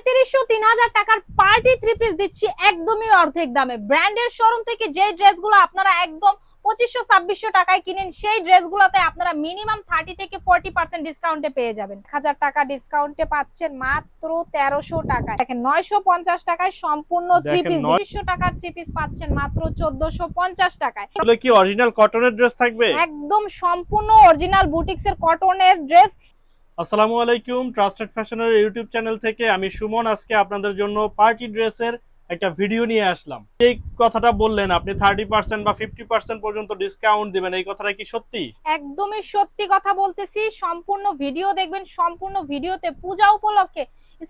পঁয়ত্রিশশো তিন হাজার টাকার পার্টি থ্রি পিস দিচ্ছি একদমই অর্ধেক দামে। ব্র্যান্ডের শোরুম থেকে যে ড্রেসগুলো আপনারা একদম পঁচিশশো ছাব্বিশশো টাকায় কিনেন সেই ড্রেসগুলোতে আপনারা মিনিমাম থার্টি থেকে ফোর্টি পার্সেন্ট ডিসকাউন্টে পেয়ে যাবেন। হাজার টাকা ডিসকাউন্টে পাচ্ছেন মাত্র তেরোশো টাকায়। দেখেন নয়শো পঞ্চাশ টাকায় সম্পূর্ণ থ্রি পিস দুইশো টাকার থ্রি পিস পাচ্ছেন মাত্র চোদ্দশো পঞ্চাশ টাকায়। কি অরিজিনাল কটনের ড্রেস থাকবে? একদম সম্পূর্ণ অরিজিনাল বুটিক্স এর কটনের ড্রেস আসসালামু আলাইকুম ট্রাস্টেড ফ্যাশনের ইউটিউব চ্যানেল থেকে আমি সুমন। আজকে আপনাদের জন্য পার্টি ড্রেসের একটা ভিডিও নিয়ে আসলাম। এই কথাটা বললেন আপনি থার্টি পার্সেন্ট বা ফিফটি পার্সেন্ট পর্যন্ত ডিসকাউন্ট দিবেন এই কথাটা কি সত্যি? একদমই সত্যি কথা বলতেছি সম্পূর্ণ ভিডিও দেখবেন সম্পূর্ণ ভিডিওতে পূজা উপলক্ষে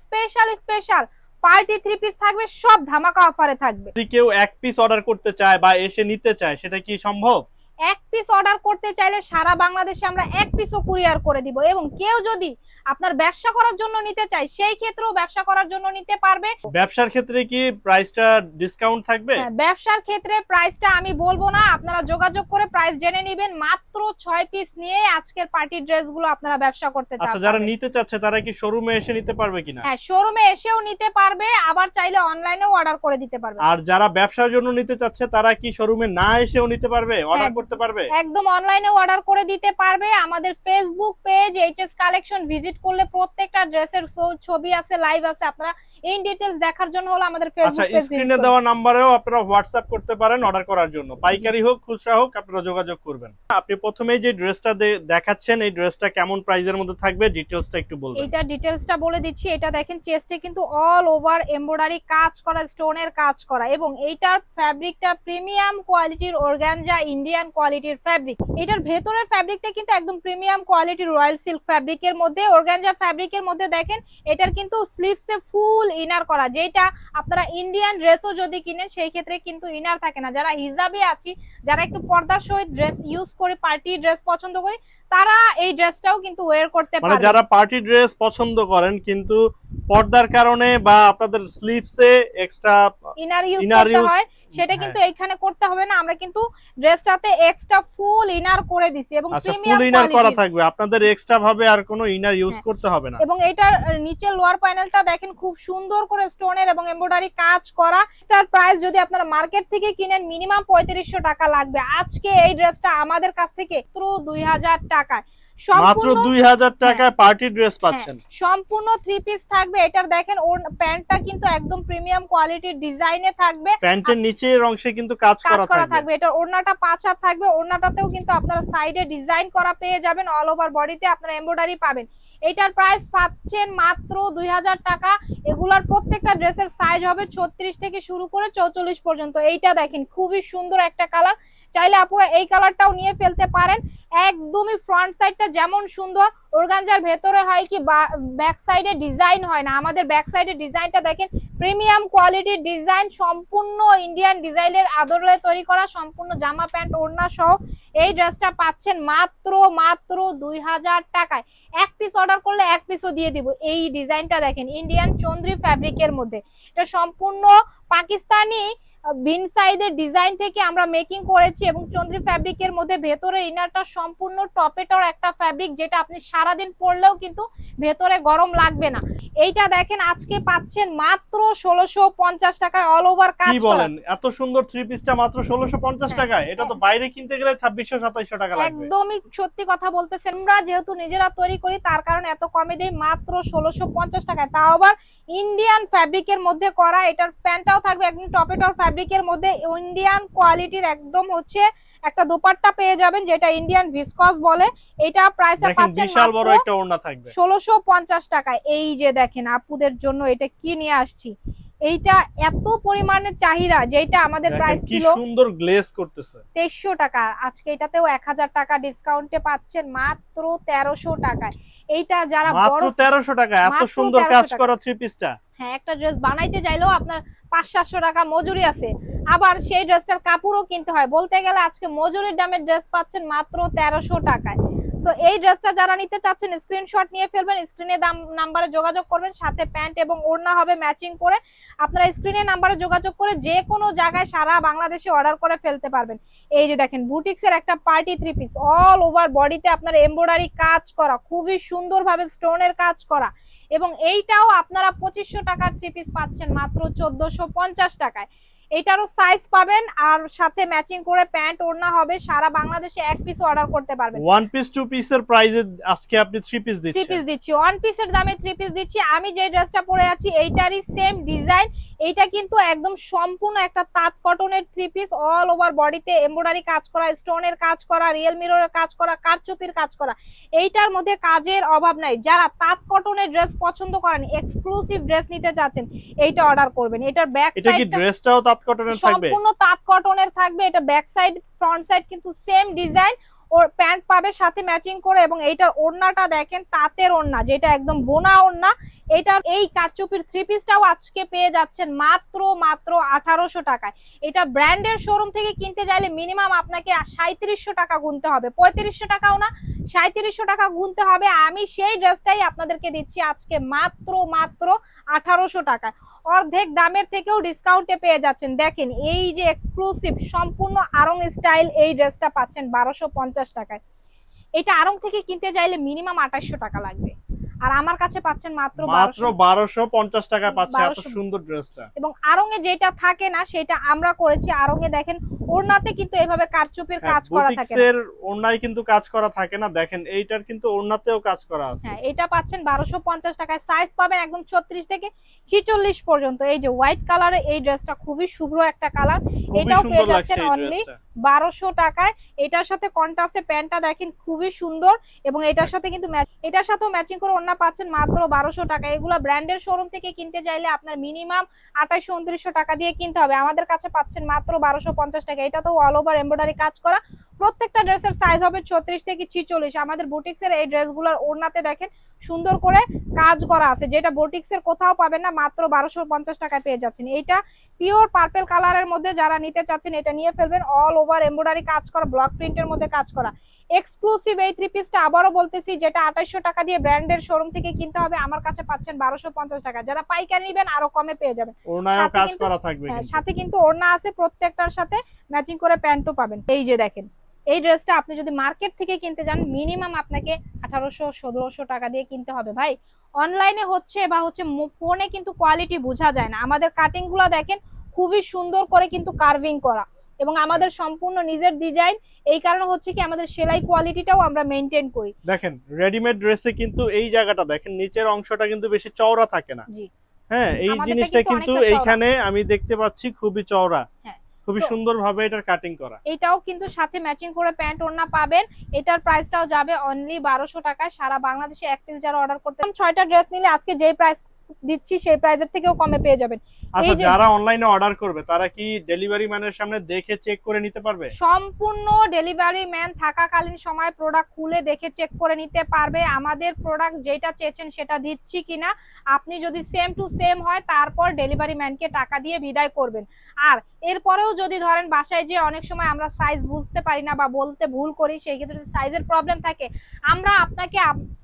special special party three piece থাকবে সব ধামাকা অফারে থাকবে। যদি কেউ এক পিস অর্ডার করতে চায় বা এসে নিতে চায় সেটা কি সম্ভব? এক পিস অর্ডার করতে চাইলে সারা বাংলাদেশে আমরা এক পিসও কুরিয়ার করে দিব এবং কেউ যদি আপনার ব্যবসা করার জন্য নিতে চায় সেই ক্ষেত্রেও ব্যবসা করার জন্য নিতে পারবে। ব্যবসার ক্ষেত্রে কি প্রাইসটা ডিসকাউন্ট থাকবে? হ্যাঁ, ব্যবসার ক্ষেত্রে প্রাইসটা আমি বলব না আপনারা যোগাযোগ করে প্রাইস জেনে নেবেন। মাত্র ছয় পিস নিয়ে আজকের পার্টি ড্রেসগুলো আপনারা ব্যবসা করতে আচ্ছা চান যারা নিতে চাচ্ছে তারা কি শোরুমে এসে নিতে পারবে কিনা? হ্যাঁ শোরুমে এসেও নিতে পারবে আবার চাইলে অনলাইনেও অর্ডার করে দিতে পারবে। আর যারা ব্যবসার জন্য নিতে চাচ্ছে তারা কি শোরুমে না এসেও নিতে পারবে? অর্ডার। করতে পারবে? একদম অনলাইনে অর্ডার করে দিতে পারবে। আমাদের Facebook page HS collection visit করলে প্রত্যেকটা ড্রেসের ছবি আছে লাইভ আছে। আপনারা ইন ডিটেলস দেখার জন্য হলো আমাদের ফেসবুক পেজ স্ক্রিনে দেওয়া নাম্বারেও আপনারা হোয়াটসঅ্যাপ করতে পারেন অর্ডার করার জন্য। পাইকারি হোক খুচরা হোক আপনারা যোগাযোগ করবেন। আপনি প্রথমেই যে ড্রেসটা দেখাচ্ছেন এই ড্রেসটা কেমন প্রাইজের মধ্যে থাকবে ডিটেলসটা একটু বলবেন। এইটা ডিটেলসটা বলে দিচ্ছি এটা দেখেন চেস্টে কিন্তু অল ওভার এমব্রয়ডারি কাজ করা স্টোনের কাজ করা এবং এইটার ফ্যাব্রিকটা প্রিমিয়াম কোয়ালিটির অর্গানজা ইন্ডিয়ান কোয়ালিটির ফ্যাব্রিক এটার ভেতরের ফ্যাব্রিকটা কিন্তু একদম প্রিমিয়াম কোয়ালিটির রয়্যাল সিল্ক ফ্যাব্রিকের মধ্যে অর্গানজা ফ্যাব্রিকের মধ্যে দেখেন এটার কিন্তু স্লিভসে ফুল ইনার করা যেটা আপনারা ইন্ডিয়ান ড্রেসও যদি কিনেন সেই ক্ষেত্রে কিন্তু ইনার থাকে না। যারা হিজাবে আছি যারা একটু পর্দার সহিত ড্রেস ইউজ করে পার্টি ড্রেস পছন্দ করি তারা এই ড্রেসটাও কিন্তু ওয়ার করতে পারে যারা পার্টি ড্রেস পছন্দ করেন কিন্তু পর্দার কারণে বা আপনাদের স্লিভসে এক্সট্রা ইনার ইউজ করতে হয়। সেটা কিন্তু এখানে করতে হবে না। আমরা কিন্তু ড্রেসটাতে এক্সট্রা ফুল ইনার করে দিছি এবং প্রিমিয়াম ফুল ইনার করা থাকবে। আপনাদের এক্সট্রা ভাবে আর কোনো ইনার ইউজ হ্যাঁ। করতে হবে না। এবং এটার নিচের লোয়ার প্যানেলটা দেখেন খুব সুন্দর করে স্টোনের এবং এমব্রয়ডারি কাজ করা। স্টার প্রাইস যদি আপনারা মার্কেট থেকে কিনেন মিনিমাম পঁয়ত্রিশশো টাকা লাগবে। আজকে এই ড্রেসটা আমাদের কাছ থেকে মাত্র দুই হাজার টাকায়। মাত্র সম্পূর্ণ দুই হাজার টাকায় পার্টি ড্রেস পাচ্ছেন। হ্যাঁ, সম্পূর্ণ থ্রি পিস থাকবে। এটার দেখেন ওর প্যান্টটা কিন্তু একদম প্রিমিয়াম কোয়ালিটির ডিজাইনে থাকবে। প্যান্টের নিচের অংশে কিন্তু কাজ করা থাকবে। এটা ওড়নাটা পাঁচ হাত থাকবে। ওড়নাটাতেও কিন্তু আপনারা সাইডে ডিজাইন করা পেয়ে যাবেন। অল ওভার বডিতে আপনারা এমব্রয়ডারি পাবেন। এটার প্রাইস পাচ্ছেন মাত্র দুই হাজার টাকা। এগুলার প্রত্যেকটা ড্রেসের সাইজ হবে ছত্রিশ থেকে শুরু করে চৌচল্লিশ পর্যন্ত। এইটা দেখেন খুবই সুন্দর একটা কালার চাইলে আপনারা এই কালারটাও নিয়ে ফেলতে পারেন। একদমই ফ্রন্ট সাইডটা যেমন সুন্দর, অর্গানজার ভেতরে হয় কি ব্যাক সাইডে ডিজাইন হয় না। আমাদের ব্যাক সাইডে ডিজাইনটা দেখেন প্রিমিয়াম কোয়ালিটির ডিজাইন সম্পূর্ণ ইন্ডিয়ান ডিজাইনের আদরে তৈরি করা, সম্পূর্ণ জামা প্যান্ট, ওড়না সহ। এই ড্রেসটা পাচ্ছেন মাত্র মাত্র দুই হাজার টাকায়। এক পিস অর্ডার করলে এক পিসও দিয়ে দিব। এই ডিজাইনটা দেখেন ইন্ডিয়ান চন্দ্রি ফ্যাব্রিকের মধ্যে। এটা সম্পূর্ণ পাকিস্তানি বিন সাইডের ডিজাইন থেকে আমরা মেকিং করেছি এবং চন্দ্রি ফ্যাব্রিকের মধ্যে ভেতরে ইনারটা সম্পূর্ণ টপেটর একটা ফ্যাব্রিক যেটা আপনি সারাদিন পরলেও কিন্তু ভেতরে গরম লাগবে না। এইটা দেখেন আজকে পাচ্ছেন মাত্র ষোলোশো পঞ্চাশ টাকায় অল ওভার কাজ কি বলেন? এত সুন্দর থ্রি পিসটা মাত্র ষোলোশো পঞ্চাশ হ্যাঁ, টাকায়। এটা তো বাইরে কিনতে গেলে ছাব্বিশশো সাতাইশশো টাকা লাগবে। একদমই সত্যি কথা বলতেছেন আমরা যেহেতু নিজেরা তৈরি করি তার কারণে এত কমে দেই মাত্র ষোলোশো পঞ্চাশ টাকায়। তাও আবার ইন্ডিয়ান ফ্যাব্রিকের মধ্যে করা এটার প্যান্টটাও থাকবে একদম টপেটর ফ্যাব্রিকের মধ্যে ইন্ডিয়ান কোয়ালিটির একদম হচ্ছে একটা দোপাট্টা পেয়ে যাবেন যেটা ইন্ডিয়ান ভিসকস বলে। এটা প্রাইসে পাচ্ছেন বিশাল বড় একটা ওড়না থাকবে। ষোলোশো পঞ্চাশ টাকায় এই যে দেখেন আপুদের জন্য এটা কি নিয়ে আসছি? এইটা এত পরিমাণের চাহিদা যেটা আমাদের প্রাইস ছিল সুন্দর গ্লেজ করতেছে। তেইশশো টাকা। আজকে এটাতেও এক হাজার টাকা ডিসকাউন্টে পাচ্ছেন মাত্র তেরোশো টাকায়। এইটা যারা মাত্র বড় তেরোশো টাকা এত সুন্দর কাজ করা থ্রি পিসটা হ্যাঁ একটা ড্রেস বানাইতে চাইলেও আপনার পাঁচ সাতশো টাকা মজুরি আছে। আবার সেই ড্রেসটার কাপড়ও কিনতে হয়। বলতে গেলে আজকে মজুরির দামের ড্রেস পাচ্ছেন মাত্র তেরোশো টাকায়। সো এই ড্রেসটা যারা নিতে চাচ্ছেন স্ক্রিনশট নিয়ে ফেলবেন স্ক্রিনে দাম নাম্বারে যোগাযোগ করবেন, সাথে প্যান্ট এবং ওড়না হবে ম্যাচিং করে আপনারা স্ক্রিনে নাম্বারে যোগাযোগ করে যে কোনো জায়গায় সারা বাংলাদেশে অর্ডার করে ফেলতে পারবেন। এই যে দেখেন বুটিক্সের একটা party three piece all over বডিতে আপনার এমব্রয়ডারি কাজ করা, খুবই সুন্দরভাবে স্টোনের কাজ করা। এবং এইটাও আপনারা পঁচিশশো টাকার থ্রি পিস পাচ্ছেন মাত্র চোদ্দোশো পঞ্চাশ টাকায়। এটারও সাইজ পাবেন আর সাথে ম্যাচিং করে প্যান্ট ওড়না হবে সারা বাংলাদেশে এক পিস অর্ডার করতে পারবেন। ওয়ান পিস টু পিসের প্রাইজে আজকে আপনি থ্রি পিস দিচ্ছি থ্রি পিস দিচ্ছি। ওয়ান পিসের দামে থ্রি পিস দিচ্ছি। আমি যে ড্রেসটা পরে আছি এইটারই সেম ডিজাইন এইটা কিন্তু একদম সম্পূর্ণ একটা তাঁত কটনের থ্রি পিস অল ওভার বডিতে এমব্রয়ডারি কাজ করা স্টোনের কাজ করা রিয়েল মিররের কাজ করা কারচুপির কাজ করা। এইটার মধ্যে কাজের অভাব নাই। যারা তাঁত কটনের ড্রেস পছন্দ করেন এক্সক্লুসিভ ড্রেস নিতে চাচ্ছেন এইটা অর্ডার করবেন। এটার ব্যাক এটা কি ড্রেসটাও তাঁত কটনের থাকবে? সম্পূর্ণ তাঁত কটনের থাকবে। এটা ব্যাক সাইড ফ্রন্ট সাইড কিন্তু সেম ডিজাইন ওর প্যান্ট পাবে, সাথে ম্যাচিং করে এবং এইটার ওড়নাটা দেখেন, তাঁতের ওড়না, যেটা একদম বোনা ওড়না। এটার এই কারচুপির থ্রি পিসটাও আজকে পেয়ে যাচ্ছেন মাত্র মাত্র আঠারোশো টাকায়। এটা ব্র্যান্ডের শোরুম থেকে কিনতে চাইলে মিনিমাম আপনাকে সাঁত্রিশশো টাকা গুনতে হবে। পঁয়ত্রিশশো টাকাও না সাঁত্রিশশো টাকা গুনতে হবে। আমি সেই ড্রেসটাই আপনাদেরকে দিচ্ছি আজকে মাত্র মাত্র আঠারোশো টাকায়। অর্ধেক দামের থেকেও ডিসকাউন্টে পেয়ে যাচ্ছেন। দেখেন, এই যে এক্সক্লুসিভ সম্পূর্ণ আরং স্টাইল এই ড্রেসটা পাচ্ছেন বারোশো পঞ্চাশ টাকায়। এটা আরং থেকে কিনতে চাইলে মিনিমাম আঠাশশো টাকা লাগবে। আর আমার কাছে পাচ্ছেন মাত্র মাত্র বারোশো বারোশো পঞ্চাশ টাকা পাচ্ছে এত সুন্দর ড্রেসটা। এবং আরঙে যেটা থাকে না সেটা আমরা করেছি। আরঙে দেখেন ওড়নাতে কিন্তু এভাবে কারচুপির কাজ করা থাকে। বুটিক্সের ওড়নায় কিন্তু কাজ করা থাকে না। দেখেন এইটার কিন্তু ওড়নাতেও কাজ করা আছে। হ্যাঁ এটা পাচ্ছেন বারোশো পঞ্চাশ টাকায়। সাইজ পাবেন একদম ছত্রিশ থেকে ছিচল্লিশ পর্যন্ত। এই যে হোয়াইট কালারের এই ড্রেসটা খুবই শুভ্র একটা কালার এটাও পেয়ে যাচ্ছেন ড্রেসটা বারোশো টাকায়। এটার সাথে কন্টাসে প্যান্টটা দেখেন খুবই সুন্দর এবং এটার সাথে কিন্তু এটার সাথেও ম্যাচিং করে অন্য পাচ্ছেন মাত্র বারোশো টাকা। এগুলো ব্র্যান্ডের শোরুম থেকে কিনতে চাইলে আপনার মিনিমাম আঠাশশো উনত্রিশশো টাকা দিয়ে কিনতে হবে। আমাদের কাছে পাচ্ছেন মাত্র বারোশো পঞ্চাশ টাকা। এটা তো অল ওভার এমব্রয়ডারি কাজ করা। প্রত্যেকটা ড্রেসের সাইজ হবে ছত্রিশ থেকে ছিচল্লিশ। আমাদের বুটিক্সের এই ড্রেসগুলোর ওড়নাতে দেখেন সুন্দর করে কাজ করা আছে। যেটা বুটিক্সের কোথাও পাবেন না মাত্র বারোশো পঞ্চাশ টাকায় পেয়ে যাচ্ছেন। এইটা পিওর পার্পেল কালারের মধ্যে যারা নিতে চাচ্ছেন এটা নিয়ে ফেলবেন। অল ওভার এমব্রয়ডারি কাজ করা ব্লক প্রিন্টের মধ্যে কাজ করা। এক্সক্লুসিভ এই থ্রি পিসটা আবারও বলতেছি যেটা আঠাশশো টাকা দিয়ে ব্র্যান্ডের শোরুম থেকে কিনতে হবে। আমার কাছে পাচ্ছেন বারোশো পঞ্চাশ টাকা। যারা পাইকারি নেবেন আরও কমে পেয়ে যাবেন। সাথে কিন্তু- করা হ্যাঁ, সাথে কিন্তু ওড়না আছে প্রত্যেকটার সাথে ম্যাচিং করে প্যান্টও পাবেন। এই যে দেখেন এই ড্রেসটা আপনি যদি মার্কেট থেকে কিনতে যান মিনিমাম আপনাকে আঠারোশো সতেরোশো টাকা দিয়ে কিনতে হবে ভাই। অনলাইনে হচ্ছে বা হচ্ছে ফোনে কিন্তু কোয়ালিটি বোঝা যায় না। আমাদের কাটিংগুলো দেখেন খুবই সুন্দর করে কিন্তু কার্ভিং করা। এবং আমাদের সম্পূর্ণ নিজের ডিজাইন এই কারণে হচ্ছে কি আমাদের সেলাই কোয়ালিটিটাও আমরা মেনটেন করি। দেখেন রেডিমেড ড্রেসে কিন্তু এই জায়গাটা দেখেন নিচের অংশটা কিন্তু বেশি চওড়া থাকে না। জি। হ্যাঁ এই জিনিসটা কিন্তু। এইখানে আমি দেখতে পাচ্ছি খুবই চওড়া। হ্যাঁ। খুবই সুন্দর ভাবে এটার কাটিং করা। এটাও কিন্তু সাথে ম্যাচিং করে প্যান্ট ওড়না পাবেন। এটার প্রাইসটাও যাবে অনলি বারোশো টাকায়। সারা বাংলাদেশে এক পিস যারা অর্ডার করতে ছয়টা ড্রেস নিলে আজকে যেই প্রাইস দিচ্ছি সেই প্রাইসের থেকেও কমে পেয়ে যাবেন। আচ্ছা যারা অনলাইনে অর্ডার করবে তারা কি ডেলিভারি ম্যানের সামনে দেখে চেক করে নিতে পারবে? সম্পূর্ণ ডেলিভারি ম্যান থাকাকালীন সময় প্রোডাক্ট খুলে দেখে চেক করে নিতে পারবে আমাদের প্রোডাক্ট যেটা চেয়েছেন সেটা দিচ্ছি কিনা। আপনি যদি সেম টু সেম হয় তারপর ডেলিভারি ম্যানকে টাকা দিয়ে বিদায় করবেন। আর এরপরেও যদি ধরেন বাসায় যে অনেক সময় আমরা সাইজ বুঝতে পারি না বা বলতে ভুল করি সেই ক্ষেত্রে সাইজের প্রবলেম থাকে আমরা আপনাকে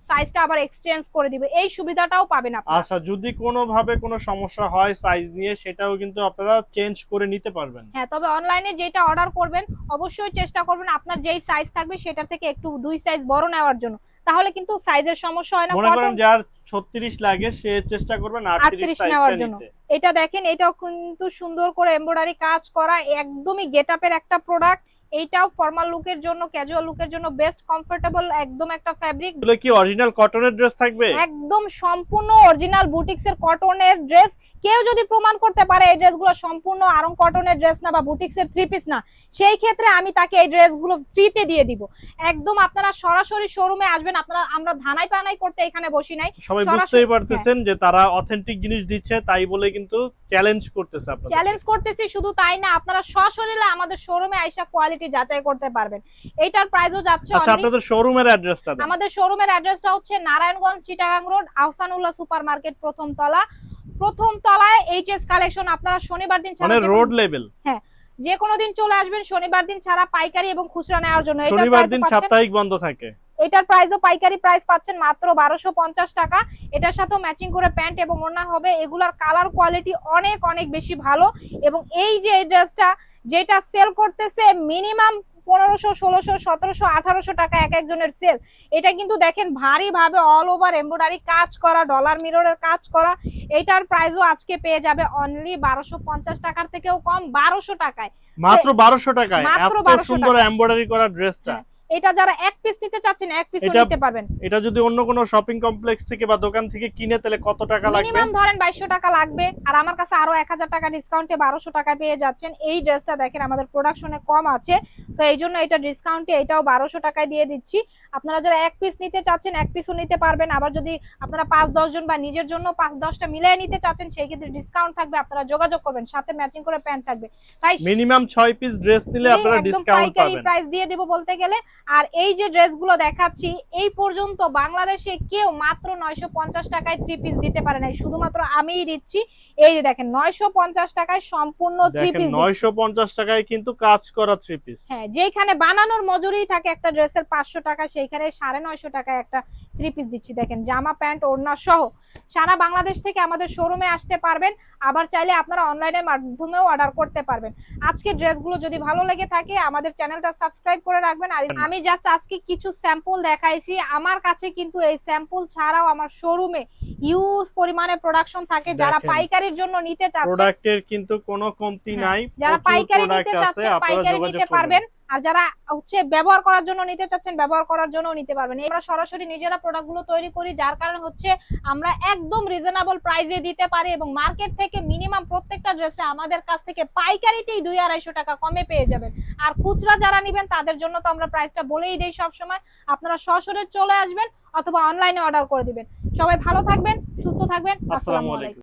সাইজটা আবার এক্সচেঞ্জ করে দিবে। এই সুবিধাটাও পাবেন আপনারা। আচ্ছা যদি কোনো ভাবে কোনো সমস্যা হয় সাইজ নিয়ে সেটাও কিন্তু আপনারা চেঞ্জ করে নিতে পারবেন। হ্যাঁ তবে অনলাইনে যেটা অর্ডার করবেন অবশ্যই চেষ্টা করবেন আপনার যেই সাইজ থাকবে সেটার থেকে একটু দুই সাইজ বড় নেওয়ার জন্য। তাহলে কিন্তু সাইজের সমস্যা হয় না। মনে করেন যার ছত্রিশ লাগে সে চেষ্টা করবেন 38 আটত্রিশ নেওয়ার জন্য। এটা দেখেন এটাও কিন্তু সুন্দর করে এমব্রয়ডারি কাজ করা একদমই গেট আপের একটা প্রোডাক্ট এইটাও ফর্মাল লুকের জন্য ক্যাজুয়াল লুকের জন্য বেস্ট কমফোর্টেবল একদম একটা ফ্যাব্রিক এগুলো কি অরিজিনাল কটনের ড্রেস থাকবে? একদম সম্পূর্ণ অরিজিনাল বুটিক্স এর কটনের ড্রেস কেউ যদি প্রমাণ করতে পারে এই ড্রেসগুলো সম্পূর্ণ আরং কটনের ড্রেস না বা বুটিক্স এর থ্রি পিস না সেই ক্ষেত্রে আমি তাকে এই ড্রেসগুলো ফ্রিতে দিয়ে দিব। একদম আপনারা সরাসরি শোরুমে আসবেন আপনারা আমরা ধানাই পানাই করতে এখানে বসি নাই। সবাই বুঝতেই পারতেছেন যে তারা অথেন্টিক জিনিস দিচ্ছে তাই বলে কিন্তু চ্যালেঞ্জ করতেছে আপনাদের। চ্যালেঞ্জ করতেছি শুধু তাই না আপনারা সশরীরে আমাদের শোরুমে আইসা কোয়ালিটি যাচাই করতে পারবেন। এইটার প্রাইসও যাচ্ছে আচ্ছা আপনাদের শোরুমের অ্যাড্রেসটা আমাদের শোরুমের অ্যাড্রেসটা হচ্ছে নারায়ণগঞ্জ চিটাগাং রোড আহসানুল্লাহ সুপারমার্কেট প্রথম তলা প্রথম তলায় এইচএস কালেকশন আপনারা শনিবার দিন ছাড়া মানে রোড লেভেল হ্যাঁ যে কোনো দিন চলে আসবেন শনিবার দিন ছাড়া পাইকারি এবং খুচরা নেওয়ার জন্য। এটা শনিবার দিন সাপ্তাহিক বন্ধ থাকে। এটার প্রাইসও পাইকারি প্রাইস পাচ্ছেন মাত্র বারোশো পঞ্চাশ টাকা। এটার সাথেও ম্যাচিং করে প্যান্ট এবং ওড়না হবে। এগুলার কালার কোয়ালিটি অনেক অনেক বেশি ভালো। এবং এই যে এই ড্রেসটা যেটা সেল করতেছে মিনিমাম পনেরোশো ষোলোশো সতেরোশো আঠারোশো টাকা এক একজনের সেল এটা কিন্তু দেখেন ভারী ভাবে অল ওভার এমব্রয়ডারি কাজ করা ডলার মিররের কাজ করা। এটার প্রাইসও আজকে পেয়ে যাবে অনলি বারোশো পঞ্চাশ টাকার থেকেও কম বারোশো টাকায়। মাত্র বারোশো টাকায়। মাত্র বারোশো 1200 সুন্দর এমব্রয়ডারি করা ড্রেসটা। এটা যারা এক পিস নিতে চাচ্ছেন এক পিস নিতে পারবেন। এটা যদি অন্য কোনো শপিং কমপ্লেক্স থেকে বা দোকান থেকে কিনে তাহলে কত টাকা লাগবে? মিনিমাম ধরেন বাইশশো টাকা লাগবে আর আমার কাছে আরও এক হাজার টাকা ডিসকাউন্টে বারোশো টাকা পেয়ে যাচ্ছেন। এই ড্রেসটা দেখেন আমাদের প্রোডাকশনে কম আছে তো এই জন্য এটা ডিসকাউন্টে এটাও বারোশো টাকায় দিয়ে দিচ্ছি। আপনারা যারা এক পিস নিতে চাচ্ছেন এক পিসও নিতে পারবেন। আবার যদি আপনারা পাঁচ দশ জন বা নিজের জন্য পাঁচ দশটা মিলিয়ে নিতে চাচ্ছেন সেই ক্ষেত্রে ডিসকাউন্ট থাকবে। আপনারা যোগাযোগ করবেন সাথে ম্যাচিং করে প্যান্ট থাকবে। তাই মিনিমাম ছয় পিস ড্রেস নিলে আপনারা একদম ডিসকাউন্ট পাইকারি পাবেন। প্রাইস দিয়ে দেবো বলতে গেলে। আর এই যে ড্রেসগুলো দেখাচ্ছি এই পর্যন্ত বাংলাদেশে কেউ মাত্র নয়শো পঞ্চাশ টাকায় থ্রি পিস দিতে পারে নাই। শুধুমাত্র আমিই দিচ্ছি এই যে দেখেন নয়শো পঞ্চাশ টাকায় সম্পূর্ণ থ্রি পিস নয়শো পঞ্চাশ টাকায় কিন্তু কাজ করা থ্রি পিস হ্যাঁ যেখানে বানানোর মজুরি থাকে একটা ড্রেসের পাঁচশো টাকা সেইখানে সাড়ে নয়শো টাকায় একটা থ্রি পিস দিচ্ছি। দেখেন জামা প্যান্ট ওড়না সহ সারা বাংলাদেশ থেকে আমাদের শোরুমে আসতে পারবেন আবার চাইলে আপনারা অনলাইনের মাধ্যমেও অর্ডার করতে পারবেন। আজকে ড্রেসগুলো যদি ভালো লেগে থাকে আমাদের চ্যানেলটা সাবস্ক্রাইব করে রাখবেন আর আমি জাস্ট আজকে কিছু স্যাম্পল দেখাইছি। আমার কাছে কিন্তু এই স্যাম্পল ছাড়াও আমার শোরুমে হিউজ পরিমাণে প্রোডাকশন থাকে। যারা পাইকারির জন্য নিতে চাচ্ছেন প্রোডাক্টের কিন্তু কোনো কমতি হ্যাঁ, নাই। যারা পাইকারি নিতে চাচ্ছে চাচ্ছেন পাইকারি নিতে পারবেন। আর যারা হচ্ছে ব্যবহার করার জন্য নিতে চাচ্ছেন ব্যবহার করার জন্য নিতে পারবেন। আমরা সরাসরি নিজেরা প্রোডাক্টগুলো তৈরি করি যার কারণে হচ্ছে আমরা একদম রিজনেবল প্রাইসে দিতে পারি এবং মার্কেট থেকে মিনিমাম প্রত্যেকটা ড্রেসে আমাদের কাছ থেকে পাইকারিতেই দুই আড়াইশো টাকা কমে পেয়ে যাবেন। আর খুচরা যারা নেবেন তাদের জন্য তো আমরা প্রাইসটা বলেই দেই সবসময়। আপনারা সরাসরি চলে আসবেন অথবা অনলাইনে অর্ডার করে দিবেন। সবাই ভালো থাকবেন সুস্থ থাকবেন। আসসালামু আলাইকুম।